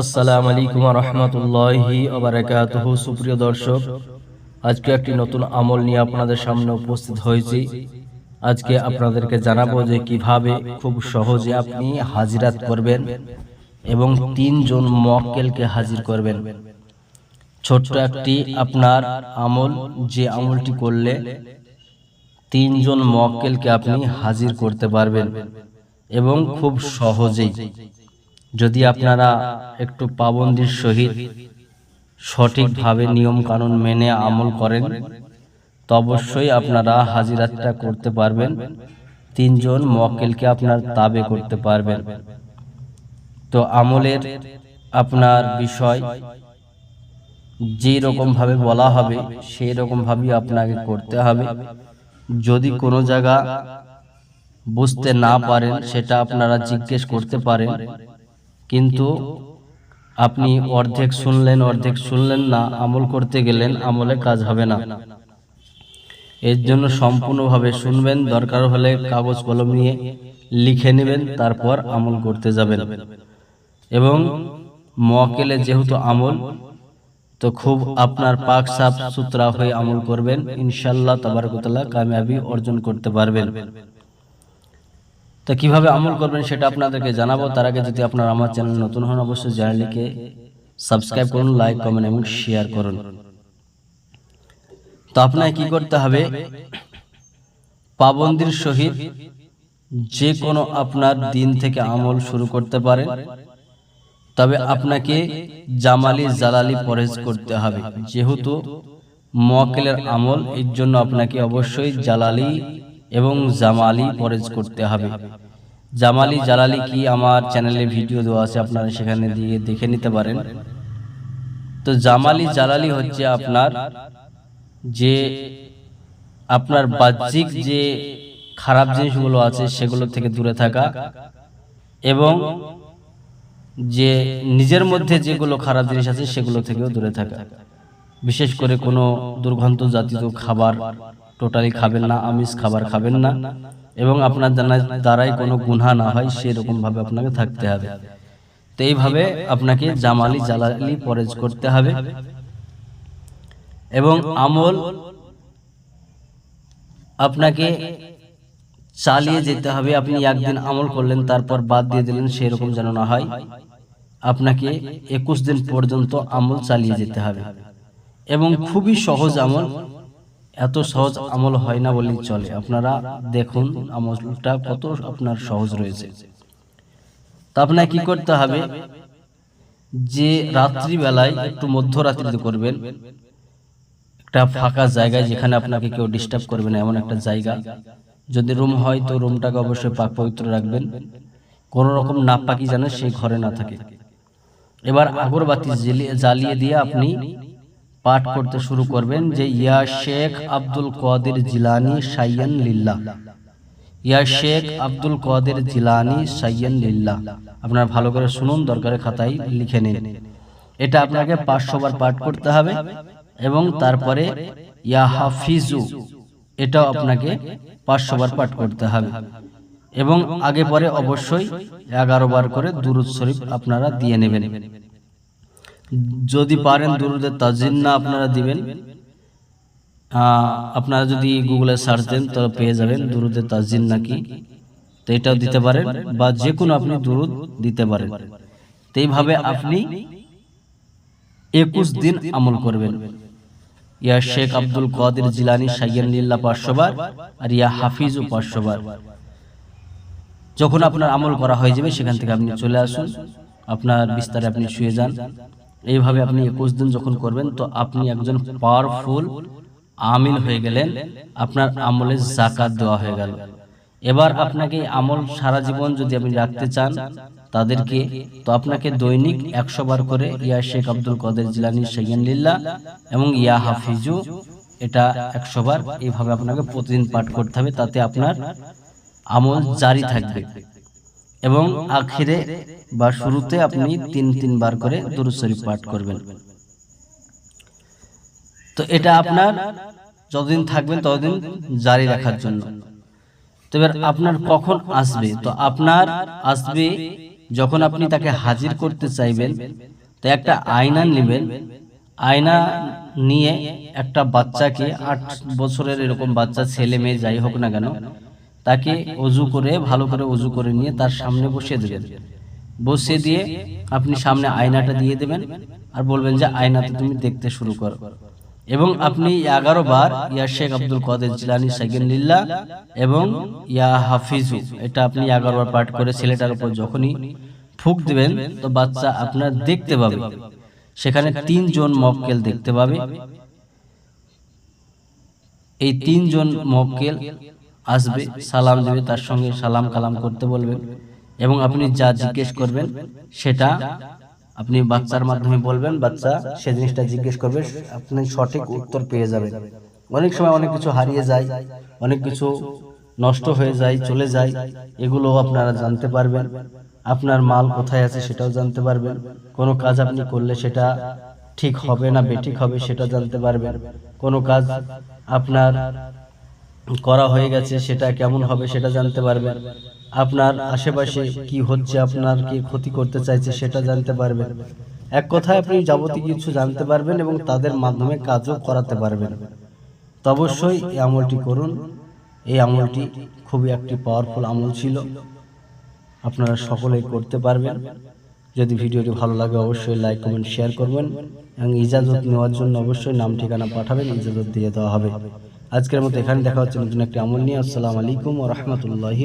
আসসালামু আলাইকুম রহমতুল্লাহি ওবারাকাতুহু। সুপ্রিয় দর্শক, আজকে একটি নতুন আমল নিয়ে আপনাদের সামনে উপস্থিত হয়েছি। আজকে আপনাদেরকে জানাব যে কীভাবে খুব সহজে আপনি হাজিরাত করবেন এবং তিনজন মক্কেলকে হাজির করবেন। ছোট্ট একটি আপনার আমল, যে আমলটি করলে তিনজন মক্কেলকে আপনি হাজির করতে পারবেন এবং খুব সহজেই। যদি আপনারা একটু পাবন্দির সহিত সঠিকভাবে নিয়ম কানুন মেনে আমল করেন, তো অবশ্যই আপনারা হাজিরাতটা করতে পারবেন। তিনজন মক্কেলকে আপনার তাবে করতে পারবেন। তো আমলের আপনার বিষয় যেই রকমভাবে বলা হবে সেই রকমভাবেই আপনাকে করতে হবে। যদি কোনো জায়গা বুঝতে না পারেন, সেটা আপনারা জিজ্ঞেস করতে পারেন। কিন্তু আপনি অর্ধেক শুনলেন অর্ধেক শুনলেন না আমল করতে গেলেন আমলে কাজ হবে না। এর জন্য সম্পূর্ণভাবে শুনবেন দরকার হলে কাগজ কলম নিয়ে লিখে নেবেন তারপর আমল করতে যাবেন। এবং মকেলে যেহেতু আমল তো খুব আপনার পাক সাফ সুতরা হয়ে আমল করবেন। ইনশাল্লাহ তাবারকতলা কামিয়াবি অর্জন করতে পারবেন। তো কীভাবে আমল করবেন সেটা আপনাদেরকে জানাব। তার আগে যদি আপনার আমার চ্যানেল নতুন হন, অবশ্যই চ্যানেলটিকে সাবস্ক্রাইব করুন, লাইক, কমেন্ট এবং শেয়ার করুন। তো আপনাকে কি করতে হবে? পাবন্দির সহিত যে কোনো আপনার দিন থেকে আমল শুরু করতে পারেন। তবে আপনাকে জামালি জালালি পরহেজ করতে হবে। যেহেতু মোয়াক্কেলের আমল, এর জন্য আপনাকে অবশ্যই জালালি এবং জামালি পরেজ করতে হবে। জামালি জালালি কি আমার চ্যানেলে ভিডিও দেওয়া আছে আপনারা সেখানে দিয়ে দেখে নিতে পারেন। তো জামালি জালালি হচ্ছে আপনার যে আপনার বাহ্যিক যে খারাপ জিনিসগুলো আছে সেগুলো থেকে দূরে থাকা এবং যে নিজের মধ্যে যেগুলো খারাপ জিনিস আছে সেগুলো থেকেও দূরে থাকা। বিশেষ করে কোনো দুর্গন্ধ জাতীয় খাবার টোটালি খাবেন না, আমিষ খাবার খাবেন না। এবং আপনার দ্বারাই কোনো গুনহা না হয়, সেরকম ভাবে আপনাকে থাকতে হবে। তো এইভাবে আপনাকে জামালি জালালি পরেজ করতে হবে। এবং আমল আপনাকে চালিয়ে যেতে হবে। আপনি একদিন আমল করলেন, তারপর বাদ দিয়ে দিলেন, সেরকম যেন না হয়। আপনাকে একুশ দিন পর্যন্ত আমল চালিয়ে যেতে হবে। এবং খুবই সহজ আমল এত সহজ আমল হয় না বলেই চলে। আপনারা দেখুন আমলটা কত আপনার সহজ রয়েছে। তা আপনাকে কি করতে হবে? যে রাত্রিবেলায় একটু মধ্যরাত্রিতে করবেন, একটা ফাঁকা জায়গায় যেখানে আপনাকে কেউ ডিস্টার্ব করবে না, এমন একটা জায়গা। যদি রুম হয় তো রুমটাকে অবশ্যই পাক পবিত্র রাখবেন। কোনো রকম না পাকি যেন সেই ঘরে না থাকে। এবার আগরবাতি জ্বালিয়ে দিয়ে আপনি পাঠ করতে শুরু করবেন যে, ইয়া শেখ আব্দুল কাদের জিলানি সাইয়ান লিল্লাহ। ইয়া শেখ আব্দুল কাদের জিলানি সাইয়ান লিল্লাহ। আপনারা ভালো করে শুনুন দরকারে খাতায় লিখে নিন। এটা আপনাকে পাঁচশো বার পাঠ করতে হবে এবং তারপরে, ইয়া হাফিজু, এটাও আপনাকে পাঁচশো বার পাঠ করতে হবে। এবং আগে পরে অবশ্যই এগারো বার করে দুরুদ শরীফ আপনারা দিয়ে নেবেন। যদি পারেন দুরুদের তাজিন না আপনারা দিবেন। আপনারা যদি গুগলে সার্চ দেন তো পেয়ে যাবেন দুরুদের তাজিন নাকি। তো এটাও দিতে পারেন বা যে কোনো আপনি দুরুদ দিতে পারেন। তো এইভাবে আপনি একুশ দিন আমল করবেন। ইয়া শেখ আব্দুল কাদের জিলানি সাইয়ান লিল্লা পাঁচশো আর ইয়া হাফিজও পাঁচশো বার যখন আপনার আমল করা হয়ে যাবে সেখান থেকে আপনি চলে আসুন। আপনার বিস্তারে আপনি শুয়ে যান। এইভাবে আপনি একুশ দিন যখন করবেন, তো আপনি একজন পাওয়ারফুল আমিল হয়ে গেলেন, আপনার আমলে জাকাত দেওয়া হয়ে গেল। এবার আপনাকে আমল সারা জীবন যদি আপনি রাখতে চান, তাদেরকে, তো আপনাকে দৈনিক একশো বার করে ইয়া শেখ আব্দুল কদের জিলানি সেগেন এবং ইয়া হাফিজু, এটা একশো বার এইভাবে আপনাকে প্রতিদিন পাঠ করতে হবে, তাতে আপনার আমল জারি থাকবে। এবং আখিরে বা শুরুতে আপনি তিন তিনবার করে দুরুদ শরীফ পাঠ করবেন। তো এটা আপনার যতদিন থাকবেন ততদিন জারি রাখার জন্য। তো এবার আপনার কখন আসবে? তো আপনার আসবে যখন আপনি তাকে হাজির করতে চাইবেন তো একটা আয়না নেবেন। আয়না নিয়ে একটা বাচ্চাকে আট বছরের এরকম বাচ্চা ছেলে মেয়ে যাই হোক না কেন তাকে অজু করে ভালো করে অজু করে নিয়ে তার সামনে বসিয়ে দেবেন। বসিয়ে দিয়ে আপনি সামনে আয়নাটা দিয়ে দেবেন আর বলবেন যে আয়নাতে তুমি দেখতে শুরু করো। এবং আপনি এগারো বার ইয়া শেখ আব্দুল কাদের জিলানি সাইকেন্দিল্লা এবং ইয়া হাফিজু এটা আপনি এগারো বার পাঠ করে ছেলেটার উপর যখনই ফুক দেবেন তো বাচ্চা আপনার দেখতে পাবে। সেখানে তিনজন মক্কেল দেখতে পাবে। এই তিনজন মক্কেল আসবে, সালাম দেবে, তার সঙ্গে সালাম কালাম করতে বলবেন এবং আপনি যা জিজ্ঞেস করবেন, সেটা আপনি বাচ্চার মাধ্যমে বলবেন, বাচ্চা সে জিনিসটা জিজ্ঞেস করবে, আপনি সঠিক উত্তর পেয়ে যাবেন। অনেক সময় অনেক কিছু হারিয়ে যায়, অনেক কিছু নষ্ট হয়ে যায়, চলে যায় এগুলো আপনারা জানতে পারবেন। আপনার মাল কোথায় আছে সেটাও জানতে পারবেন। কোনো কাজ আপনি করলে সেটা ঠিক হবে না বেঠিক হবে সেটা জানতে পারবেন। কোনো কাজ আপনার করা হয়ে গেছে, সেটা কেমন হবে সেটা জানতে পারবেন আপনার আশেপাশে কি হচ্ছে, আপনার কি ক্ষতি করতে চাইছে সেটা জানতে পারবেন এক কথায় আপনি যাবতীয় কিছু জানতে পারবেন এবং তাদের মাধ্যমে কাজও করাতে পারবেন। তো অবশ্যই এই আমলটি করুন। এই আমলটি খুবই একটি পাওয়ারফুল আমল ছিল। আপনারা সকলেই করতে পারবেন। যদি ভিডিওটি ভালো লাগে, অবশ্যই লাইক কমেন্ট শেয়ার করবেন এবং ইজাজত নেওয়ার জন্য অবশ্যই নাম ঠিকানা পাঠাবেন, ইজাজত দিয়ে দেওয়া হবে। আজকের মতো এখানে দেখা হচ্ছে নতুন একটি আমল নিয়ে। আসসালামু আলাইকুম ও রহমতুল্লাহি